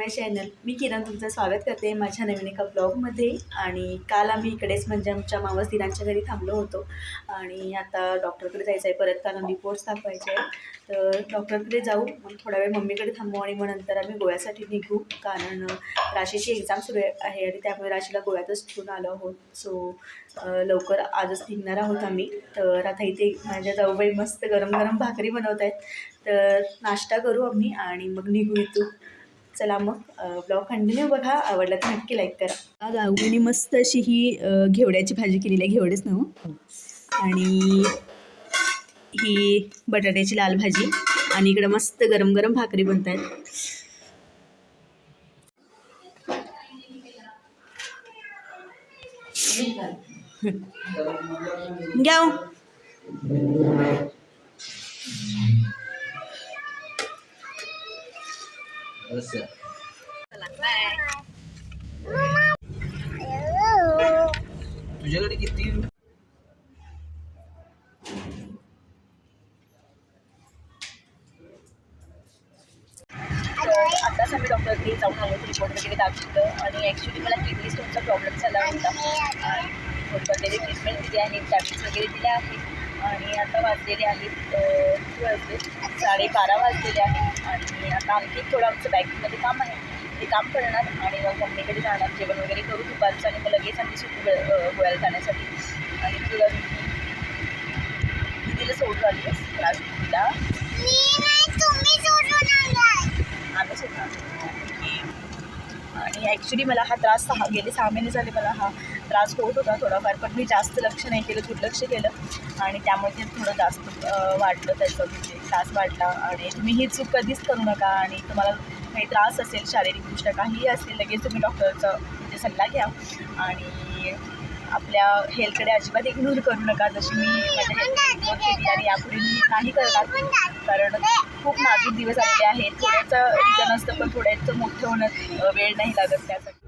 माय channel. मी किरण तुमचं स्वागत करते माझ्या नवीन एका ब्लॉगमध्ये. आणि काल आम्ही इकडेच म्हणजे आमच्या मावस दिनांच्या घरी थांबलो होतो. आणि आता डॉक्टरकडे जायचं आहे. परत कारण रिपोर्ट्स दाखवायचे आहे तर डॉक्टरकडे जाऊ. मग थोडा वेळ मम्मीकडे थांबू आणि मग नंतर आम्ही गोव्यासाठी निघू. कारण राशीची एक्झाम सुरू आहे आणि त्यामुळे राशीला गोव्यातच ठेवून आलो आहोत. सो लवकर आजच निघणार आहोत आम्ही. तर आता इथे माझ्या जाऊबाई मस्त गरम गरम भाकरी बनवत आहेत तर नाश्ता करू आम्ही आणि मग निघू इथून. चला मग ब्लॉग कंटिन्यू बघा. आवडला तर नक्की लाईक करा. गावगीने मस्त अशी ही घेवड्याची भाजी केलेली आहे घेवडेच ना हो. आणि ही बटाट्याची लाल भाजी. आणि इकडं मस्त गरम गरम भाकरी बनत आहेत घ्या हो. तुझ्याकडे किती? आताच आम्ही डॉक्टरकडे जाऊन आलो रिपोर्ट वगैरे दाखवलं. आणि ॲक्च्युली मला किडनी स्टोनचा प्रॉब्लेम झाला होता. ट्रीटमेंट दिली आहे टॅब्लेट्स वगैरे दिल्या आहेत. आणि आता वाजलेले आहेत वाजले साडेबारा वाजलेले आहेत. आणि आता आणखी थोडं आमचं बँकेमध्ये काम आहे. ते काम करणार आणि मग मम्मीकडे जाणार. जेवण वगैरे करू दुपारचं आणि मग लगेच आम्ही सुटू ग- अं, गोव्याला जाण्यासाठी आणि तुला दिदीला सोडून आली आहेस? त्रास दिदीला आम्ही आणि ॲक्च्युली मला हा त्रास सहा गेले सहा महिने झाले मला हा त्रास होत होता थोडाफार पण मी जास्त लक्ष नाही केलं दुर्लक्ष केलं. आणि त्यामुळे ते थोडं जास्त वाढलं त्याचं म्हणजे त्रास वाढला. आणि तुम्ही ही चूक कधीच करू नका. आणि तुम्हाला काही त्रास असेल शारीरिकदृष्ट्या काहीही असेल लगेच तुम्ही डॉक्टरचा म्हणजे सल्ला घ्या. आणि आपल्या हेल्थकडे अजिबात इग्नोर करू नका. जशी मी माझ्या हेल्थ केली आणि यापुढे मी नाही करणार. कारण खूप नाजूक दिवस आलेले आहेत. थोड्याचं रिझन असतं पण थोड्याचं मोठं होणं वेळ नाही लागत त्यासाठी.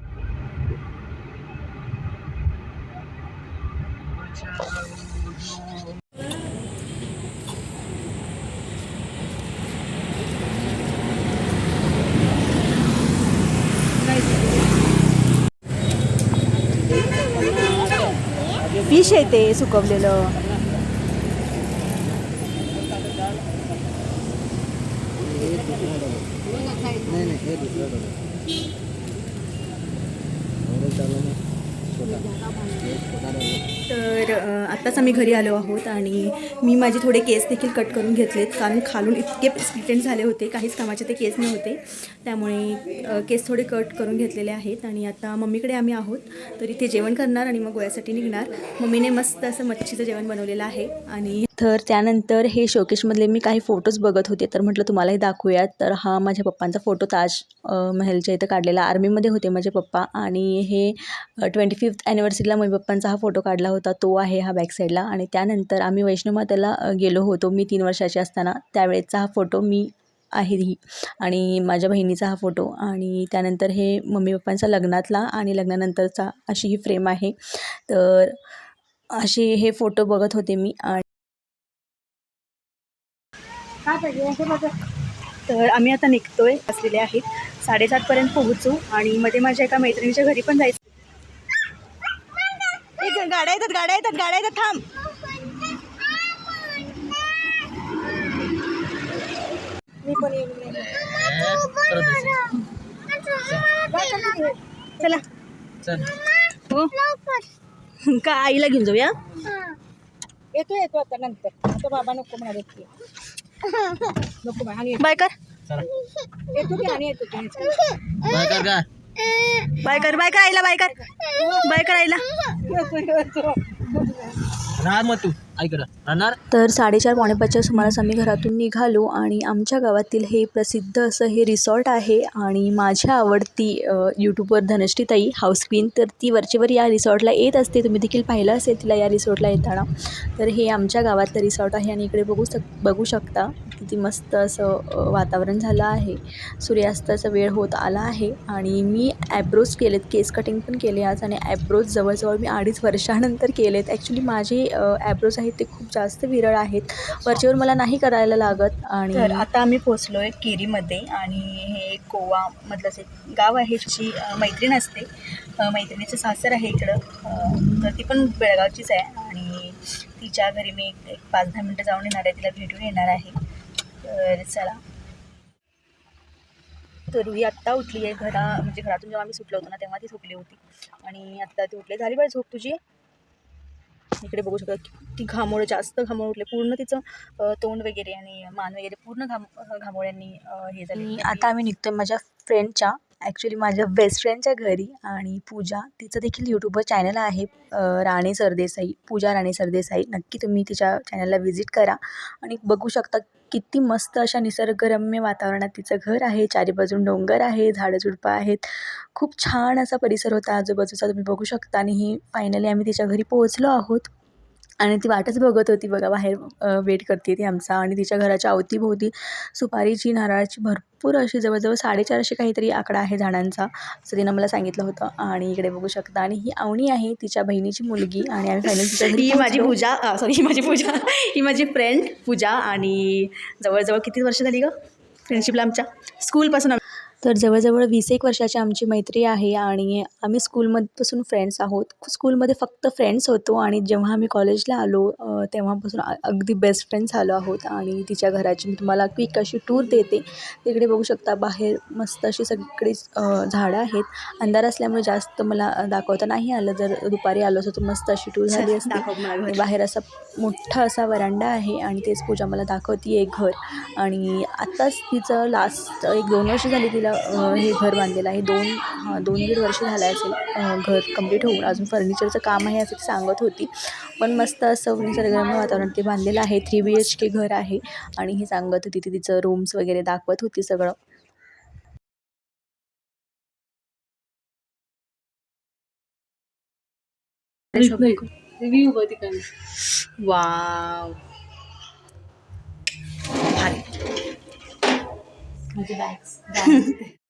फिश आहे ते सुकवलेलं नाही नाही हे दुसरं डबा. एवढं चाललं ना. छोटा. हे छोटा डबा. तर अ, आत्ताच आम्ही घरी आलो आहोत आणि मी माझे थोडे केस देखील कट करून घेतलेत. कारण खालून इतके स्प्लिटेंट झाले होते. काहीच कामाचे ते केस नव्हते. त्यामुळे केस थोडे कट करून घेतलेले आहेत आणि आता मम्मीकडे आम्ही आहोत. तर इथे जेवण करणार आणि मग गोव्यासाठी निघणार. मम्मीने मस्त असं मच्छीचं जेवण बनवलेलं आहे आणि तर त्यानंतर हे शोकेशमधले मी काही फोटोज बघत होते तर म्हटलं तुम्हालाही दाखवूयात. तर हा माझ्या पप्पांचा फोटो ताज महलच्या इथं काढलेला. आर्मीमध्ये होते माझे पप्पा आणि हे ट्वेंटी फिफ्थ ॲनिव्हर्सरीला माझ्या पप्पांचा हा फोटो काढला होता. तो आहे हा बॅक साईडला आणि त्यानंतर आम्ही वैष्णव मातेला गेलो होतो मी तीन वर्षाची असताना. त्यावेळेचा हा फोटो मी आहे ही. आणि माझ्या बहिणीचा हा फोटो आणि त्यानंतर हे मम्मी पप्पांचा लग्नातला आणि लग्नानंतरचा अशी ही फ्रेम आहे. तर असे हे फोटो बघत होते मी आणि तर आम्ही आता निघतोय. असलेले आहेत. साडेसातपर्यंत पोहोचू आणि मध्ये माझ्या एका मैत्रिणीच्या घरी पण जायचं. एक गाड्या येतात गाड्या येतात गाड्या येतात थांब. मी पण. चला. चल. हो. का आईला घेऊन जाऊया? येतो येतो आता नंतर. आता बाबा नको म्हणाले की. नको बा, आणि. बाय कर. चला. येतो की आणि येतो की बाय कर बाय कर बाय कर आईला बाय कर. बाय कर आईला. राहणार मग तू. ऐकडं राहणार? तर साडेचार पावणेपाचच्या सुमारास आम्ही घरातून निघालो आणि आमच्या गावातील हे प्रसिद्ध असं हे रिसॉर्ट आहे आणि माझ्या आवडती यूट्यूबवर धनश्रीताई हाऊस क्वीन तर ती वरचेवर या रिसॉर्टला येत असते. तुम्ही देखील पाहिलं असेल तिला या रिसॉर्टला येताना. तर हे आमच्या गावातलं रिसॉर्ट आहे आणि इकडे बघू शक बघू शकता. किती मस्त असं वातावरण झालं आहे. सूर्यास्ताचा वेळ होत आला आहे आणि मी ॲब्रोज केलेत. केस कटिंग पण केले आज आणि ॲब्रोज जवळजवळ मी अडीच वर्षानंतर केलेत. ॲक्च्युली माझे ॲब्रोज आहेत ते खूप जास्त विरळ आहेत. वरचेवर मला नाही करायला लागत आणि आता आम्ही पोचलो आहे केरीमध्ये आणि हे गोवामधलंच एक गाव आहे जी मैत्रीण असते. मैत्रिणीचं सासर आहे इकडं. तर ती पण बेळगावचीच आहे आणि तिच्या घरी मी एक पाच दहा मिनटं जाऊन येणार आहे. तिला भेटून येणार आहे. तर चला. तर ही आत्ता उठली आहे घरा म्हणजे घरातून जेव्हा आम्ही सुटलो होतो ना तेव्हा ती झोपली होती. आणि आत्ता ती उठली. झाली बरं झोप तुझी? इकडे बघू शकता. ती घामोळं जास्त घामोळ उठले. पूर्ण तिचं तोंड वगैरे आणि मान वगैरे पूर्ण घाम घामोळ्यांनी हे झाले. आता आम्ही निघतोय माझ्या फ्रेंडच्या ॲक्च्युली माझ्या बेस्ट फ्रेंडच्या घरी आणि पूजा तिचं देखील यूट्यूबवर चॅनल आहे राणे सरदेसाई पूजा राणे सरदेसाई. नक्की तुम्ही तिच्या चॅनलला व्हिजिट करा आणि बघू शकता किती मस्त अशा निसर्गरम्य वातावरणात तिचं घर आहे. चारी बाजून डोंगर आहे झाडं झुडपं आहेत. खूप छान असा परिसर होता आजूबाजूचा तुम्ही बघू शकता. आणि ही फायनली आम्ही तिच्या घरी पोहोचलो आहोत. आणि ती वाटच बघत होती बघा बाहेर वेट करते ती आमचा आणि तिच्या घराच्या अवतीभोवती सुपारीची नारळाची भरपूर अशी जवळजवळ साडेचारशे काहीतरी आकडा आहे झाडांचा असं तिनं मला सांगितलं होतं. आणि इकडे बघू शकता. आणि ही आवणी आहे तिच्या बहिणीची मुलगी आणि आम्ही फायनल तिच्या ही माझी. पूजा सॉरी ही माझी पूजा ही माझी फ्रेंड पूजा आणि जवळजवळ किती वर्ष झाली ग? फ्रेंडशिपला आमच्या. स्कूलपासून तर जवळजवळ वीस एक वर्षाची आमची मैत्री आहे आणि आम्ही स्कूलमधपासून फ्रेंड्स आहोत. स्कूलमध्ये फक्त फ्रेंड्स होतो आणि जेव्हा आम्ही कॉलेजला आलो तेव्हापासून अगदी बेस्ट फ्रेंड्स झालो आहोत आणि तिच्या घराची मी तुम्हाला क्विक अशी टूर देते. तिकडे बघू शकता बाहेर मस्त अशी सगळीकडे अ, झाडं आहेत. अंधार असल्यामुळे जास्त मला दाखवता नाही आलं. जर दुपारी आलो असतो तर मस्त अशी टूर झाली असती. बाहेर असा मोठा असा वरांडा आहे आणि तेच पूजा मला दाखवते एक घर. आणि आत्ताच तिचं लास्ट एक दोन वर्ष झाली तिला हे घर बांधलेलं आहे. दोन हां दोन दीड वर्ष झालं असेल घर कंप्लीट होऊन. अजून फर्निचरचं काम आहे असं ती सांगत होती. पण मस्त असं निसर्गरम्य वातावरण ते बांधलेलं आहे. थ्री बी एच के घर आहे. आणि ही सांगत होती ती तिचं रूम्स वगैरे दाखवत होती सगळं. वाव म्हणजे बॅग्स